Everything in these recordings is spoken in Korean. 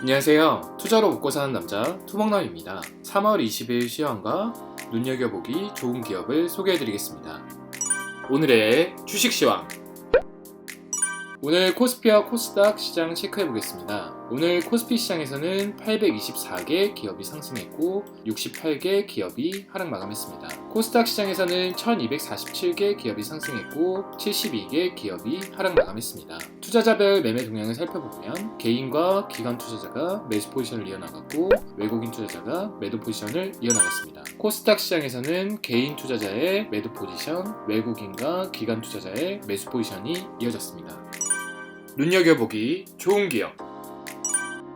안녕하세요. 투자로 먹고 사는 남자 투먹남입니다. 3월 20일 시황과 눈여겨보기 좋은 기업을 소개해드리겠습니다. 오늘의 주식 시황. 오늘 코스피와 코스닥 시장 체크해보겠습니다. 오늘 코스피 시장에서는 824개 기업이 상승했고 68개 기업이 하락 마감했습니다. 코스닥 시장에서는 1247개 기업이 상승했고 72개 기업이 하락 마감했습니다. 투자자별 매매 동향을 살펴보면 개인과 기관 투자자가 매수 포지션을 이어나갔고 외국인 투자자가 매도 포지션을 이어나갔습니다. 코스닥 시장에서는 개인 투자자의 매도 포지션, 외국인과 기관 투자자의 매수 포지션이 이어졌습니다. 눈여겨보기 좋은 기업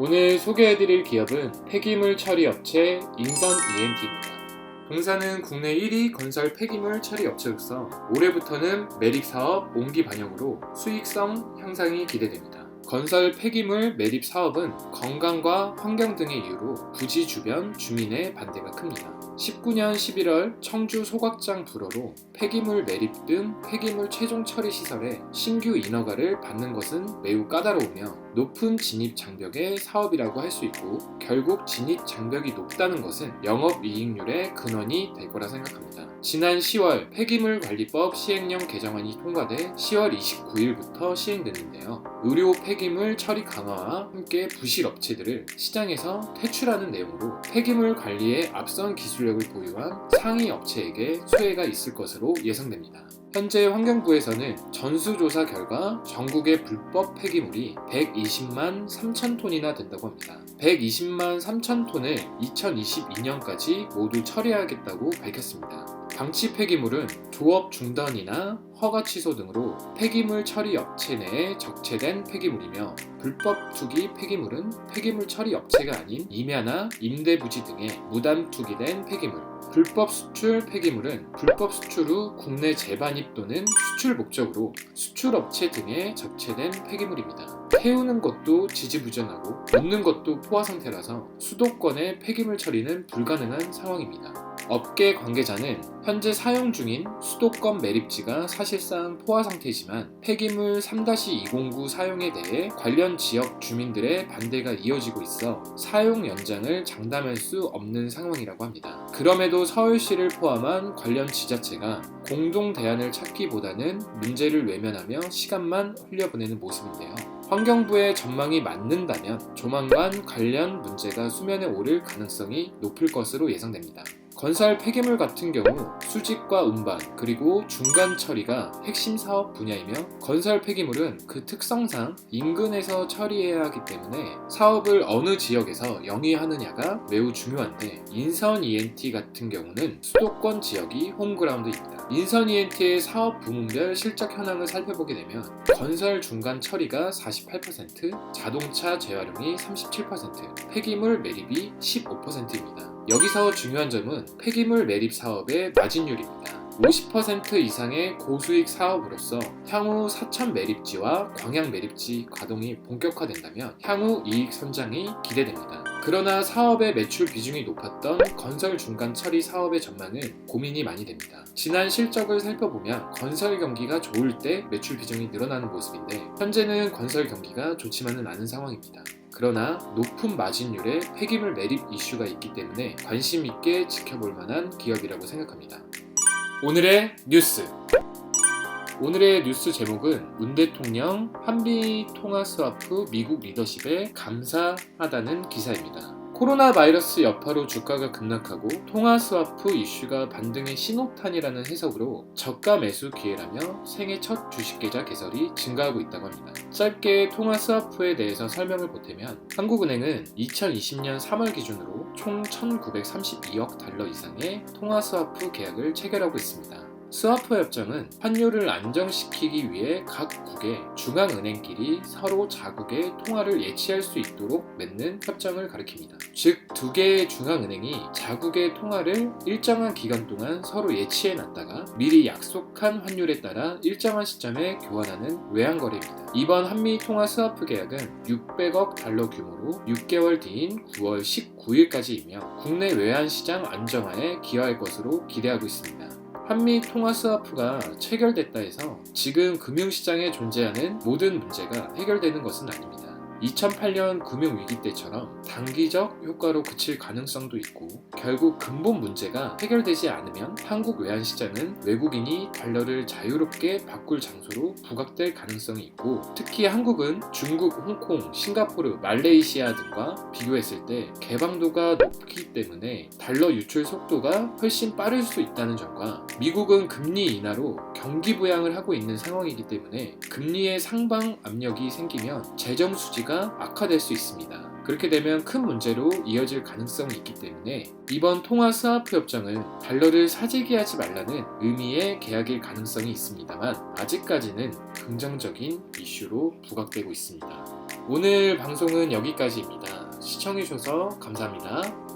오늘 소개해드릴 기업은 폐기물 처리 업체 인선 ENT입니다. 동사는 국내 1위 건설 폐기물 처리 업체로서 올해부터는 매립 사업 옹기 반영으로 수익성 향상이 기대됩니다. 건설 폐기물 매립 사업은 건강과 환경 등의 이유로 부지 주변 주민의 반대가 큽니다. 19년 11월 청주 소각장 불어로 폐기물 매립 등 폐기물 최종 처리 시설에 신규 인허가를 받는 것은 매우 까다로우며 높은 진입 장벽의 사업이라고 할 수 있고 결국 진입 장벽이 높다는 것은 영업 이익률의 근원이 될 거라 생각합니다. 지난 10월 폐기물 관리법 시행령 개정안이 통과돼 10월 29일부터 시행됐는데요. 의료 폐기물 처리 강화와 함께 부실 업체들을 시장에서 퇴출하는 내용으로 폐기물 관리에 앞선 기술력을 보유한 상위 업체에게 수혜가 있을 것으로 예상됩니다. 현재 환경부에서는 전수조사 결과 전국의 불법 폐기물이 120만 3천 톤이나 된다고 합니다. 120만 3천 톤을 2022년까지 모두 처리하겠다고 밝혔습니다. 방치 폐기물은 조업 중단이나 허가 취소 등으로 폐기물 처리 업체 내에 적체된 폐기물이며 불법 투기 폐기물은 폐기물 처리 업체가 아닌 임야나 임대 부지 등에 무단 투기된 폐기물 불법 수출 폐기물은 불법 수출 후 국내 재반입 또는 수출 목적으로 수출 업체 등에 적체된 폐기물입니다. 태우는 것도 지지부진하고 놓는 것도 포화 상태라서 수도권의 폐기물 처리는 불가능한 상황입니다. 업계 관계자는 현재 사용 중인 수도권 매립지가 사실상 포화 상태지만 폐기물 3-209 사용에 대해 관련 지역 주민들의 반대가 이어지고 있어 사용 연장을 장담할 수 없는 상황이라고 합니다. 그럼에도 서울시를 포함한 관련 지자체가 공동 대안을 찾기보다는 문제를 외면하며 시간만 흘려보내는 모습인데요. 환경부의 전망이 맞는다면 조만간 관련 문제가 수면에 오를 가능성이 높을 것으로 예상됩니다. 건설 폐기물 같은 경우 수직과 운반 그리고 중간 처리가 핵심 사업 분야이며 건설 폐기물은 그 특성상 인근에서 처리해야 하기 때문에 사업을 어느 지역에서 영위하느냐가 매우 중요한데 인선 ENT 같은 경우는 수도권 지역이 홈그라운드입니다. 인선 ENT의 사업 부문별 실적 현황을 살펴보게 되면 건설 중간 처리가 48%, 자동차 재활용이 37%, 폐기물 매립이 15%입니다. 여기서 중요한 점은 폐기물 매립 사업의 마진율입니다. 50% 이상의 고수익 사업으로서 향후 사천 매립지와 광양 매립지 가동이 본격화된다면 향후 이익 선장이 기대됩니다. 그러나 사업의 매출 비중이 높았던 건설 중간 처리 사업의 전망은 고민이 많이 됩니다. 지난 실적을 살펴보면 건설 경기가 좋을 때 매출 비중이 늘어나는 모습인데 현재는 건설 경기가 좋지만은 않은 상황입니다. 그러나 높은 마진율의 폐기물 매립 이슈가 있기 때문에 관심 있게 지켜볼 만한 기업이라고 생각합니다. 오늘의 뉴스. 오늘의 뉴스 제목은 문 대통령 한미 통화 스와프 미국 리더십에 감사하다는 기사입니다. 코로나 바이러스 여파로 주가가 급락하고 통화 스와프 이슈가 반등의 신호탄이라는 해석으로 저가 매수 기회라며 생애 첫 주식 계좌 개설이 증가하고 있다고 합니다. 짧게 통화 스와프에 대해서 설명을 보태면 한국은행은 2020년 3월 기준으로 총 1,932억 달러 이상의 통화 스와프 계약을 체결하고 있습니다. 스와프 협정은 환율을 안정시키기 위해 각 국의 중앙은행끼리 서로 자국의 통화를 예치할 수 있도록 맺는 협정을 가리킵니다. 즉, 두 개의 중앙은행이 자국의 통화를 일정한 기간 동안 서로 예치해 놨다가 미리 약속한 환율에 따라 일정한 시점에 교환하는 외환거래입니다. 이번 한미 통화 스와프 계약은 600억 달러 규모로 6개월 뒤인 9월 19일까지이며 국내 외환 시장 안정화에 기여할 것으로 기대하고 있습니다. 한미 통화 스와프가 체결됐다 해서 지금 금융시장에 존재하는 모든 문제가 해결되는 것은 아닙니다. 2008년 금융 위기 때처럼 단기적 효과로 그칠 가능성도 있고 결국 근본 문제가 해결되지 않으면 한국 외환 시장은 외국인이 달러를 자유롭게 바꿀 장소로 부각될 가능성이 있고 특히 한국은 중국, 홍콩, 싱가포르, 말레이시아 등과 비교했을 때 개방도가 높기 때문에 달러 유출 속도가 훨씬 빠를 수 있다는 점과 미국은 금리 인하로 경기 부양을 하고 있는 상황이기 때문에 금리의 상방 압력이 생기면 재정 수지가 악화될 수 있습니다. 그렇게 되면 큰 문제로 이어질 가능성이 있기 때문에 이번 통화 스와프 협정은 달러를 사재기 하지 말라는 의미의 계약일 가능성이 있습니다만 아직까지는 긍정적인 이슈로 부각되고 있습니다. 오늘 방송은 여기까지입니다. 시청해주셔서 감사합니다.